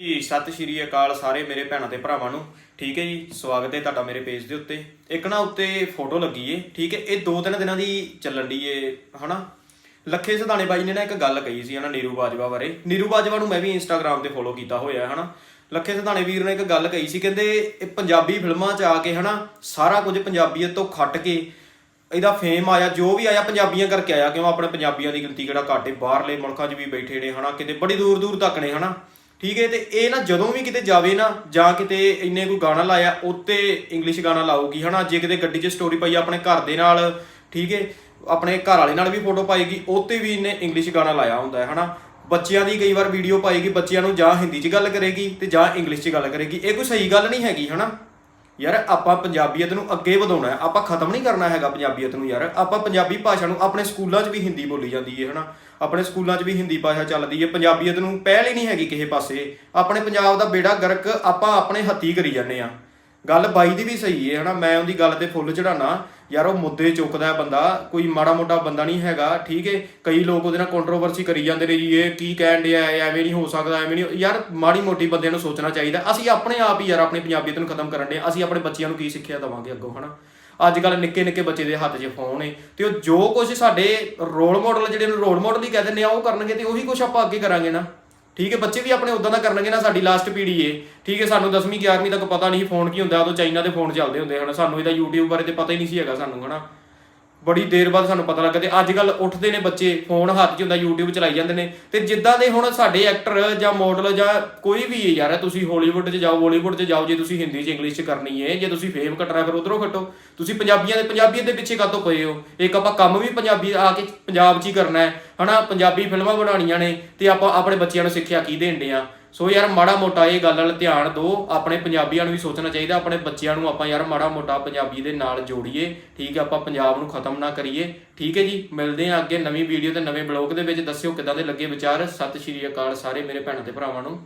ਜੀ, ਸਤਿ ਸ਼੍ਰੀ ਅਕਾਲ ਸਾਰੇ ਮੇਰੇ ਭੈਣਾਂ ਤੇ ਭਰਾਵਾਂ ਨੂੰ। ਠੀਕ ਹੈ ਜੀ, ਸਵਾਗਤ ਹੈ ਤੁਹਾਡਾ ਮੇਰੇ ਪੇਜ ਦੇ ਉੱਤੇ। ਇੱਕ ਨਾ ਉੱਤੇ ਫੋਟੋ ਲੱਗੀ ਏ, ਠੀਕ ਹੈ, ਇਹ ਦੋ ਤਿੰਨ ਦਿਨਾਂ ਦੀ ਚੱਲਣ ਦੀ ਏ, ਹਨਾ? ਲੱਖੇ ਸਦਾਣੇ ਬਾਈ ਨੇ ਨਾ ਇੱਕ ਗੱਲ ਕਹੀ ਸੀ, ਹਨਾ, ਨੀਰੂ ਬਾਜਵਾ ਬਾਰੇ। ਨੀਰੂ ਬਾਜਵਾ ਨੂੰ ਮੈਂ ਵੀ ਇੰਸਟਾਗ੍ਰam ਤੇ ਫੋਲੋ ਕੀਤਾ ਹੋਇਆ ਹੈ ਹਨਾ? ਲੱਖੇ ਸਦਾਣੇ ਵੀਰ ਨੇ ਇੱਕ ਗੱਲ ਕਹੀ ਸੀ, ਕਹਿੰਦੇ ਇਹ ਪੰਜਾਬੀ ਫਿਲਮਾਂ 'ਚ ਆ ਕੇ, ਹਨਾ, ਸਾਰਾ ਕੁਝ ਪੰਜਾਬੀਅਤ ਤੋਂ ਖੱਟ ਕੇ ਇਹਦਾ ਫੇਮ ਆਇਆ, ਜੋ ਵੀ ਆਇਆ ਪੰਜਾਬੀਆਂ ਕਰਕੇ ਆਇਆ, ਕਿਉਂ ਆਪਣੇ ਪੰਜਾਬੀਆਂ ਦੀ ਗਿਣਤੀ ਕਿਹੜਾ ਘੱਟ ਹੈ ਬਾਹਰਲੇ ਮੁਲਕਾਂ 'ਚ ਵੀ ਬੈਠੇ ਨੇ, ਹਨਾ, ਕਿਤੇ ਬੜੀ ਦੂਰ ਦੂਰ ਤੱਕ ਨੇ, ਹਨਾ? ਠੀਕ ਹੈ, ਤੇ ਇਹ ਨਾ ਜਦੋਂ ਵੀ ਕਿਤੇ ਜਾਵੇ ਨਾ, ਜਾਂ ਕਿਤੇ ਇੰਨੇ ਕੋਈ ਗਾਣਾ ਲਾਇਆ, ਉੱਤੇ ਇੰਗਲਿਸ਼ ਗਾਣਾ ਲਾਊਗੀ, ਹਨਾ? ਜੇ ਕਿਤੇ ਗੱਡੀ 'ਚ ਸਟੋਰੀ ਪਾਈ ਆਪਣੇ ਘਰ ਦੇ ਨਾਲ, ਠੀਕ ਹੈ, ਆਪਣੇ ਘਰ ਵਾਲੇ ਨਾਲ ਵੀ ਫੋਟੋ ਪਾਏਗੀ, ਉੱਤੇ ਵੀ ਇਹਨੇ ਇੰਗਲਿਸ਼ ਗਾਣਾ ਲਾਇਆ ਹੁੰਦਾ ਹੈ, ਹਨਾ? ਬੱਚਿਆਂ ਦੀ ਕਈ ਵਾਰ ਵੀਡੀਓ ਪਾਏਗੀ, ਬੱਚਿਆਂ ਨੂੰ ਜਾਂ ਹਿੰਦੀ 'ਚ ਗੱਲ ਕਰੇਗੀ, ਤੇ ਜਾਂ ਇੰਗਲਿਸ਼ 'ਚ ਗੱਲ ਕਰੇਗੀ, ਇਹ ਕੋਈ ਸਹੀ ਗੱਲ ਨਹੀਂ ਹੈਗੀ, ਹਨਾ? ਯਾਰ ਆਪਾਂ ਪੰਜਾਬੀਅਤ ਨੂੰ ਅੱਗੇ ਵਧਾਉਣਾ ਹੈ, ਆਪਾਂ ਖਤਮ ਨਹੀਂ ਕਰਨਾ ਹੈਗਾ ਪੰਜਾਬੀਅਤ ਨੂੰ ਯਾਰ। ਆਪਾਂ ਪੰਜਾਬੀ ਭਾਸ਼ਾ ਨੂੰ ਆਪਣੇ ਸਕੂਲਾਂ 'ਚ ਵੀ ਹਿੰਦੀ ਬੋਲੀ ਜਾਂਦੀ ਹੈ, ਹਨਾ? ਆਪਣੇ ਸਕੂਲਾਂ 'ਚ ਵੀ ਹਿੰਦੀ ਭਾਸ਼ਾ ਚੱਲਦੀ ਹੈ, ਪੰਜਾਬੀਅਤ ਨੂੰ ਪਹਿਲ ਹੀ ਨਹੀਂ ਹੈਗੀ ਕਿਸੇ ਪਾਸੇ। ਆਪਣੇ ਪੰਜਾਬ ਦਾ ਬੇੜਾ ਗਰਕ ਆਪਾਂ ਆਪਣੇ ਹੱਥੀ ਕਰੀ ਜਾਂਦੇ ਆ ਗੱਲ ਬਾਈ ਦੀ ਵੀ ਸਹੀ ਹੈ ਹਨਾ? ਮੈਂ ਉਹਦੀ ਗੱਲ ਤੇ ਫੁੱਲ ਚੜਾਣਾ ਯਾਰ, ਉਹ ਮੁੱਦੇ ਚੁੱਕਦਾ ਹੈ ਬੰਦਾ। ਕੋਈ ਮਾੜਾ ਮੋਟਾ ਬੰਦਾ ਨਹੀਂ ਹੈਗਾ, ਠੀਕ ਹੈ ਕਈ ਲੋਕ ਉਹਦੇ ਨਾਲ ਕੰਟਰੋਵਰਸੀ ਕਰੀ ਜਾਂਦੇ ਨੇ ਜੀ, ਇਹ ਕੀ ਕਹਿਣ ਡਿਆ ਐਵੇਂ ਨਹੀਂ ਹੋ ਸਕਦਾ, ਐਵੇਂ ਨਹੀਂ ਯਾਰ, ਮਾੜੀ ਮੋਟੀ ਬੰਦਿਆਂ ਨੂੰ ਸੋਚਣਾ ਚਾਹੀਦਾ। ਅਸੀਂ ਆਪਣੇ ਆਪ ਹੀ ਯਾਰ, ਆਪਣੀ ਪੰਜਾਬੀਅਤ ਨੂੰ ਖਤਮ ਕਰਨ ਦੇ ਅਸੀਂ ਆਪਣੇ ਬੱਚਿਆਂ ਨੂੰ ਕੀ ਸਿੱਖਿਆ ਦਵਾਂਗੇ ਅੱਗੋਂ, ਹਨਾ? ਅੱਜ ਕੱਲ ਨਿੱਕੇ ਨਿੱਕੇ ਬੱਚੇ ਦੇ ਹੱਥ 'ਚ ਫੋਨ ਏ ਤੇ ਉਹ ਜੋ ਕੁਝ ਸਾਡੇ ਰੋਲ ਮਾਡਲ ਜਿਹੜੇ ਨੂੰ ਰੋਲ ਮਾਡਲ ਹੀ ਕਹਿ ਦਿੰਦੇ ਆ, ਉਹ ਕਰਨਗੇ ਤੇ ਉਹੀ ਕੁਝ ਆਪਾਂ ਅੱਗੇ ਕਰਾਂਗੇ ਨਾ। ਠੀਕ ਹੈ, ਬੱਚੇ ਵੀ ਆਪਣੇ ਉਦਾਂ ਦਾ ਕਰਨਗੇ ਨਾ, ਸਾਡੀ ਲਾਸਟ ਪੀੜ੍ਹੀ ਏ। ਠੀਕ ਹੈ, ਸਾਨੂੰ 10ਵੀਂ 11ਵੀਂ ਤੱਕ ਪਤਾ ਨਹੀਂ ਫੋਨ ਕੀ ਹੁੰਦਾ, ਉਦੋਂ ਚਾਈਨਾ ਦੇ ਫੋਨ ਚੱਲਦੇ ਹੁੰਦੇ ਹਨ। ਸਾਨੂੰ ਇਹਦਾ YouTube ਬਾਰੇ ਤੇ ਪਤਾ ਹੀ ਨਹੀਂ ਸੀ ਹੈਗਾ ਸਾਨੂੰ, ਹਨਾ। ਬੜੀ ਦੇਰ ਬਾਅਦ ਸਾਨੂੰ ਪਤਾ ਲੱਗਾ ਤੇ ਅੱਜ ਕੱਲ ਉੱਠਦੇ ਨੇ ਬੱਚੇ ਫੋਨ ਹੱਥ 'ਚ ਹੁੰਦਾ, YouTube ਚਲਾਈ ਜਾਂਦੇ ਨੇ। ਤੇ ਜਿੱਦਾਂ ਦੇ ਹੁਣ ਸਾਡੇ ਐਕਟਰ ਜਾਂ ਮਾਡਲ ਜਾਂ ਕੋਈ ਵੀ ਹੈ ਯਾਰ, ਤੁਸੀਂ ਹਾਲੀਵੁੱਡ 'ਚ ਜਾਓ ਬਾਲੀਵੁੱਡ 'ਚ ਜਾਓ, ਜੇ ਤੁਸੀਂ ਹਿੰਦੀ 'ਚ ਇੰਗਲਿਸ਼ 'ਚ ਕਰਨੀ ਹੈ ਜੇ ਤੁਸੀਂ ਫੇਮ ਕੱਟਣਾ, ਫਿਰ ਉਧਰੋਂ ਕੱਟੋ। ਤੁਸੀਂ ਪੰਜਾਬੀਆਂ ਦੇ, ਪੰਜਾਬੀਅਤ ਦੇ ਪਿੱਛੇ ਕਾਤੋਂ ਪਏ ਹੋ? ਇੱਕ ਆਪਾਂ ਕੰਮ ਵੀ ਪੰਜਾਬੀ ਆ ਕੇ ਪੰਜਾਬ 'ਚ ਹੀ ਕਰਨਾ ਹੈ। ਹਨਾ, ਪੰਜਾਬੀ ਫਿਲਮਾਂ ਬਣਾਉਣੀਆਂ ਨੇ ਤੇ ਆਪਾਂ ਆਪਣੇ ਬੱਚਿਆਂ ਨੂੰ ਸਿੱਖਿਆ ਕੀ ਦੇਣ ਆ। ਸੋ ਯਾਰ, ਮਾੜਾ ਮੋਟਾ ਇਹ ਗੱਲ ਵੱਲ ਧਿਆਨ ਦਿਓ। ਆਪਣੇ ਪੰਜਾਬੀਆਂ ਨੂੰ ਵੀ ਸੋਚਣਾ ਚਾਹੀਦਾ, ਆਪਣੇ ਬੱਚਿਆਂ ਨੂੰ ਆਪਾਂ ਯਾਰ ਮਾੜਾ ਮੋਟਾ ਪੰਜਾਬੀ ਦੇ ਨਾਲ ਜੋੜੀਏ। ਠੀਕ ਹੈ ਆਪਾਂ ਪੰਜਾਬ ਨੂੰ ਖਤਮ ਨਾ ਕਰੀਏ। ਠੀਕ ਹੈ ਜੀ, ਮਿਲਦੇ ਹਾਂ ਅੱਗੇ ਨਵੀਂ ਵੀਡੀਓ ਤੇ ਨਵੇਂ ਬਲੌਗ ਦੇ ਵਿੱਚ। ਦੱਸਿਓ ਕਿਦਾਂ ਦੇ ਲੱਗੇ ਵਿਚਾਰ। ਸਤਿ ਸ਼੍ਰੀ ਅਕਾਲ ਸਾਰੇ ਮੇਰੇ ਭੈਣਾਂ ਤੇ ਭਰਾਵਾਂ ਨੂੰ।